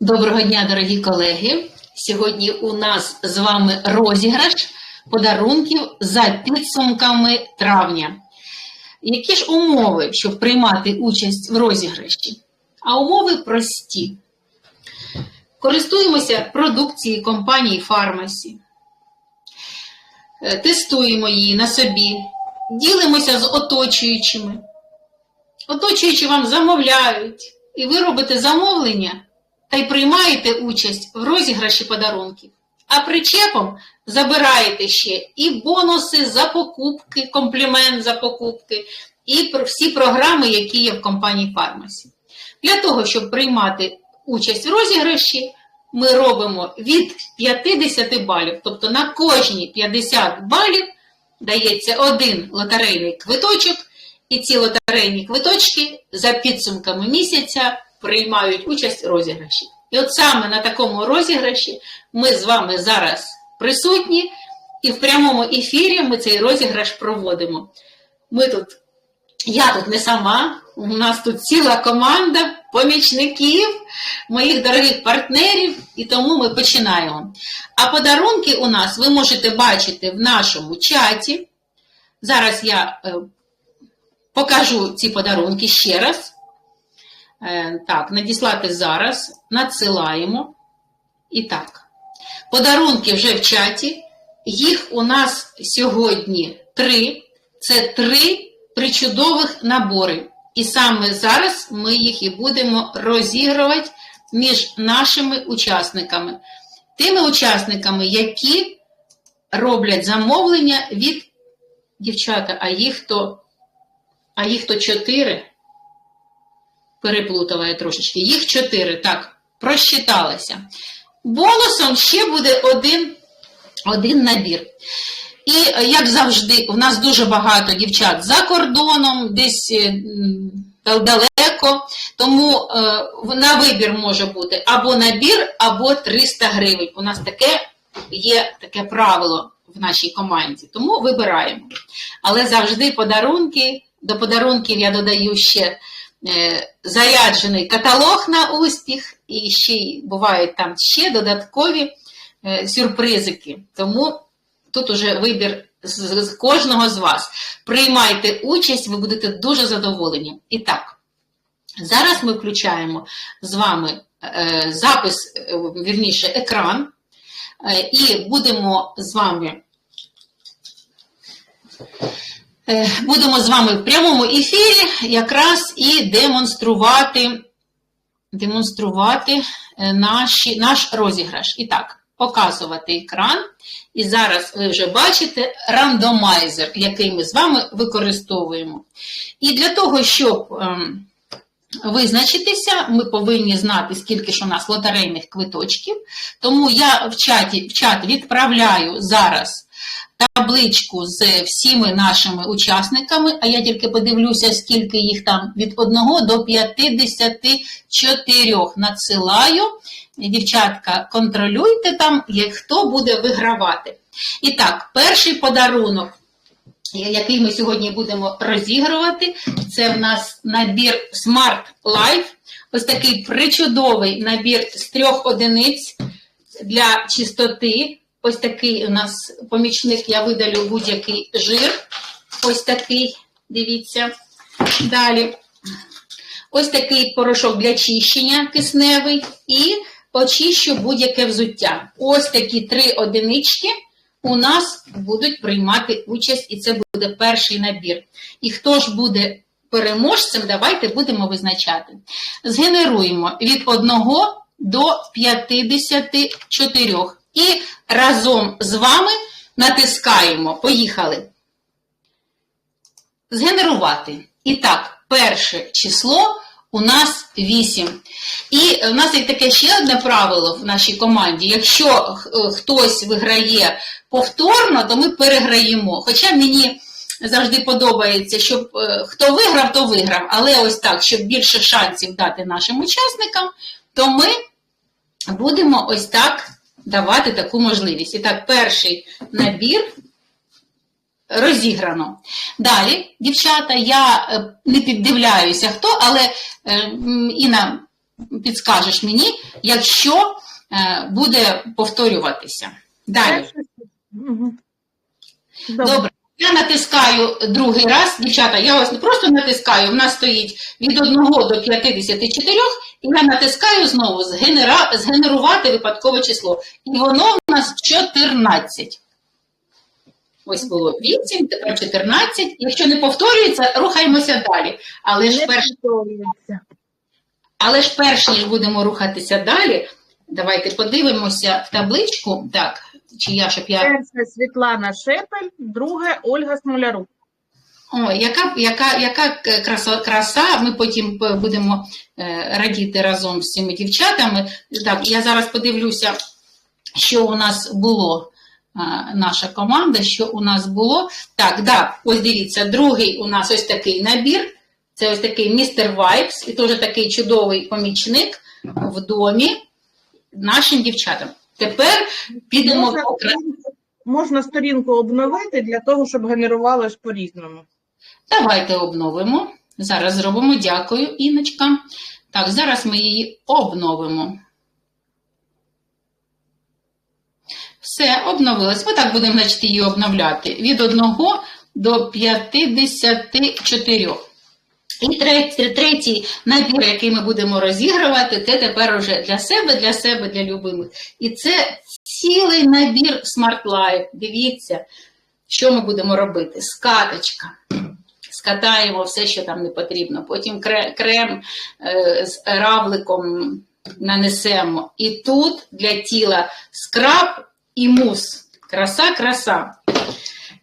Доброго дня, дорогі колеги! Сьогодні у нас з вами розіграш подарунків за підсумками травня. Які ж умови, щоб приймати участь в розіграші? А умови прості. Користуємося продукцією компанії Фармасі, Е, тестуємо її на собі, ділимося з оточуючими. Оточуючі вам замовляють, і ви робите замовлення та й приймаєте участь в розіграші подарунків. А причепом забираєте ще і бонуси за покупки, комплімент за покупки, і всі програми, які є в компанії Фармасі. Для того, щоб приймати участь в розіграші, ми робимо від 50 балів, тобто на кожні 50 балів дається один лотерейний квиточок, і ці лотерейні квиточки за підсумками місяця приймають участь в розіграші. І от саме на такому розіграші ми з вами зараз присутні, і в прямому ефірі ми цей розіграш проводимо. Ми тут, я тут не сама, у нас тут ціла команда помічників, моїх дорогих партнерів, і тому ми починаємо. А подарунки у нас ви можете бачити в нашому чаті. Зараз я е, покажу ці подарунки ще раз. Е, Так, надіслати зараз, надсилаємо. І так, подарунки вже в чаті. Їх у нас сьогодні три. Це три причудових набори. І саме зараз ми їх і будемо розігрувати між нашими учасниками. Тими учасниками, які роблять замовлення від дівчата, а їх то, а їх то чотири переплутала трошечки. Їх чотири, так, просчиталася. Бонусом ще буде один, один набір. І, е, як завжди, у нас дуже багато дівчат за кордоном, десь е, далеко, тому е, на вибір може бути або набір, або 300 гривень. У нас таке є таке правило в нашій команді, тому вибираємо. Але завжди подарунки, до подарунків я додаю ще заряджений каталог на успіх, і ще бувають там ще додаткові е, сюрпризики. Тому тут уже вибір з, кожного з вас. Приймайте участь, ви будете дуже задоволені. І так, зараз ми включаємо з вами е, запис, е, вірніше, екран, е, і будемо з вами. Е, Будемо з вами в прямому ефірі якраз і демонструвати, демонструвати е, наші, наш розіграш. І так, показувати екран. І зараз ви вже бачите рандомайзер, який ми з вами використовуємо. І для того, щоб ем, визначитися, ми повинні знати, скільки ж у нас лотерейних квиточків. Тому я в, чаті, в чат відправляю зараз табличку з всіми нашими учасниками, а я тільки подивлюся, скільки їх там від 1 до 54 надсилаю. Дівчатка, контролюйте там, хто буде вигравати. І так, перший подарунок, який ми сьогодні будемо розігрувати, це в нас набір Smart Life. Ось такий причудовий набір з трьох одиниць для чистоти. Ось такий у нас помічник, я видалю будь-який жир. Ось такий, дивіться. Далі. Ось такий порошок для чищення кисневий і очищу будь-яке взуття. Ось такі три одинички у нас будуть приймати участь, і це буде перший набір. І хто ж буде переможцем, давайте будемо визначати. Згенеруємо від 1 до 54. І разом з вами натискаємо. Поїхали. Згенерувати. І так, перше число у нас 8. І в нас є таке ще одне правило в нашій команді. Якщо хтось виграє повторно, то ми переграємо. Хоча мені завжди подобається, щоб е, хто виграв, то виграв. Але ось так, щоб більше шансів дати нашим учасникам, то ми будемо ось так давати таку можливість. І так, перший набір розіграно. Далі, дівчата, я е, не піддивляюся хто, але е, Інна підскажеш мені, якщо е, буде повторюватися. Далі. Мгм. Добре. Я натискаю другий раз, дівчата, я вас не просто натискаю, в нас стоїть від 1 до 54, і я натискаю знову згенера... згенерувати випадкове число. І воно в нас 14. Ось було 8, тепер 14. Якщо не повторюється, рухаємося далі. Але ж перш, але ж перш ніж будемо рухатися далі, давайте подивимося в табличку. Так, чи я, щоб я. Перша Світлана Шепель, друге Ольга Смолярук. Ой, яка, яка, яка краса, краса, ми потім будемо е, радіти разом з цими дівчатами. Так, я зараз подивлюся, що у нас було, е, наша команда, що у нас було. Так, да, ось дивіться, другий у нас ось такий набір. Це ось такий містер Вайпс, і теж такий чудовий помічник в домі нашим дівчатам. Тепер підемо Можна, по можна сторінку обновити для того, щоб генерувалось по-різному. Давайте обновимо. Зараз зробимо. Дякую, Іночка. Так, зараз ми її обновимо. Все, обновилось. Ми так будемо, значить, її обновляти. Від 1 до 54. І третій, третій набір, який ми будемо розігрувати, це тепер уже для себе, для себе, для любимих. І це цілий набір Smart Life. Дивіться, що ми будемо робити. Скаточка. Скатаємо все, що там не потрібно. Потім крем е, з равликом нанесемо. І тут для тіла скраб і мус. Краса, краса.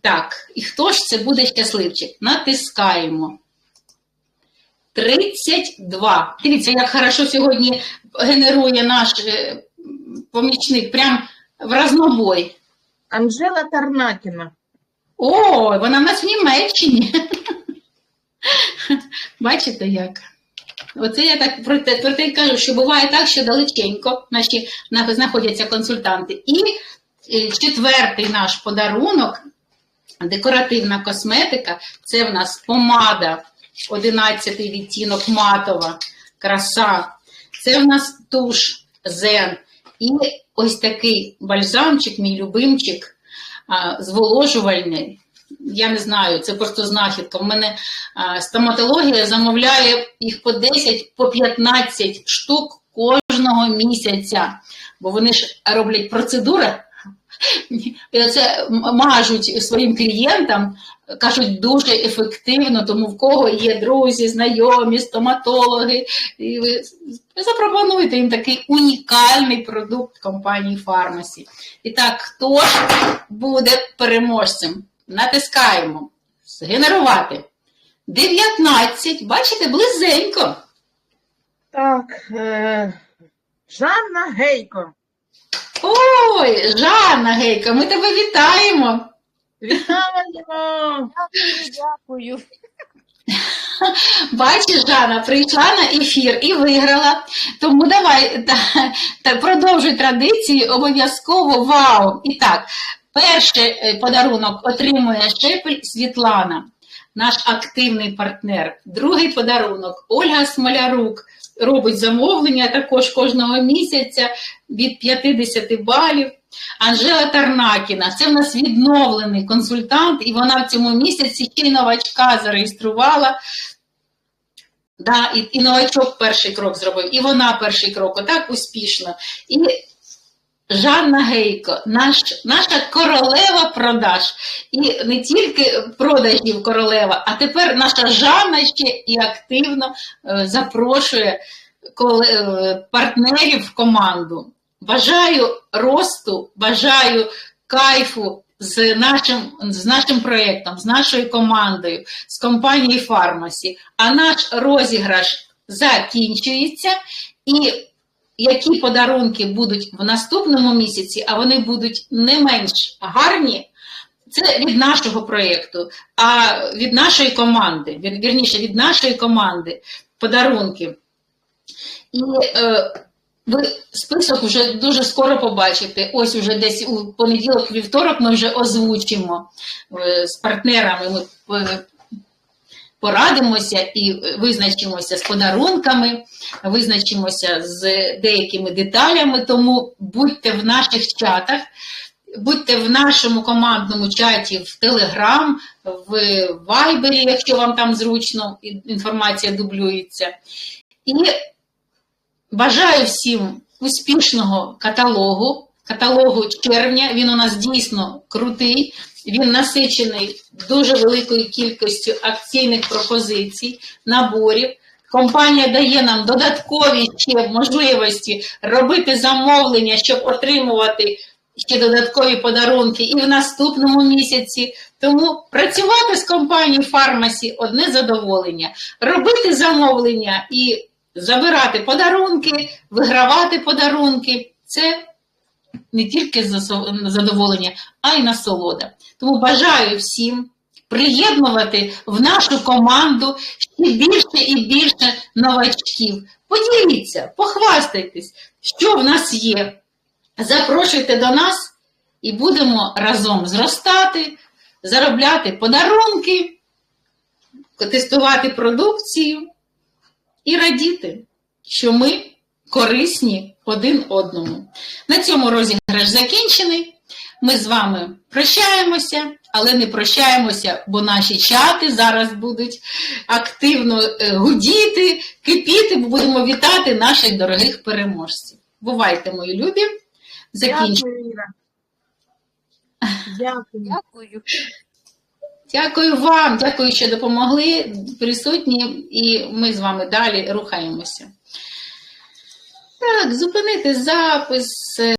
Так, і хто ж це буде щасливчик? Натискаємо. 32. Дивіться, як хорошо сьогодні генерує наш е, помічник, прям в разнобой. Анжела Тарнакіна. О, вона в нас в Німеччині. Бачите як? Оце я так про те, про те кажу, що буває так, що далеченько наші знаходяться консультанти. І е, четвертий наш подарунок, декоративна косметика, це в нас помада, 11 відтінок матова, краса. Це в нас туш зен. І ось такий бальзамчик, мій любимчик, зволожувальний. Я не знаю, це просто знахідка. У мене стоматологія замовляє їх по 10, по 15 штук кожного місяця, бо вони ж роблять процедури. І оце мажуть своїм клієнтам, кажуть, дуже ефективно, тому в кого є друзі, знайомі, стоматологи, і ви запропонуйте їм такий унікальний продукт компанії Фармасі. І так, хто ж буде переможцем? Натискаємо. Згенерувати. 19, бачите, близенько. Так, е, Жанна Гейко. Ой, Жанна Гейка, ми тебе вітаємо. Вітаємо! Дякую, дякую. Бачиш, Жанна прийшла на ефір і виграла. Тому давай та, та, продовжуй традиції, обов'язково вау. І так, перший е, подарунок отримує Шепель Світлана, наш активний партнер. Другий подарунок Ольга Смолярук робить замовлення також кожного місяця від 50 балів. Анжела Тарнакіна, це в нас відновлений консультант, і вона в цьому місяці ще й новачка зареєструвала. Да, і, і новачок перший крок зробив, і вона перший крок, отак успішно. І Жанна Гейко, наш, наша королева продаж. І не тільки продажів королева, а тепер наша Жанна ще і активно е, запрошує коле- е, партнерів в команду. Бажаю росту, бажаю кайфу з нашим, з нашим проєктом, з нашою командою, з компанією Фармасі. А наш розіграш закінчується. І які подарунки будуть в наступному місяці, а вони будуть не менш гарні, це від нашого проєкту, а від нашої команди, вірніше, від нашої команди подарунки. І е, ви список вже дуже скоро побачите. Ось уже десь у понеділок, вівторок ми вже озвучимо е, з партнерами. Ми е, порадимося і визначимося з подарунками, визначимося з деякими деталями. Тому будьте в наших чатах, будьте в нашому командному чаті в Телеграм, в Вайбері, якщо вам там зручно, інформація дублюється. І бажаю всім успішного каталогу. Каталогу червня він у нас дійсно крутий. Він насичений дуже великою кількістю акційних пропозицій, наборів. Компанія дає нам додаткові ще можливості робити замовлення, щоб отримувати ще додаткові подарунки і в наступному місяці. Тому працювати з компанією Фармасі одне задоволення. Робити замовлення і забирати подарунки, вигравати подарунки це не тільки задоволення, а й насолода. Тому бажаю всім приєднувати в нашу команду ще більше і більше новачків. Поділіться, похвастайтесь, що в нас є. Запрошуйте до нас і будемо разом зростати, заробляти подарунки, тестувати продукцію і радіти, що ми корисні один одному. На цьому розіграш закінчений. Ми з вами прощаємося, але не прощаємося, бо наші чати зараз будуть активно е, гудіти, кипіти, бо будемо вітати наших дорогих переможців. Бувайте, мої любі. Закінчуємо. Дякую. Дякую. Дякую вам, дякую, що допомогли присутні, і ми з вами далі рухаємося. Так, зупинити запис.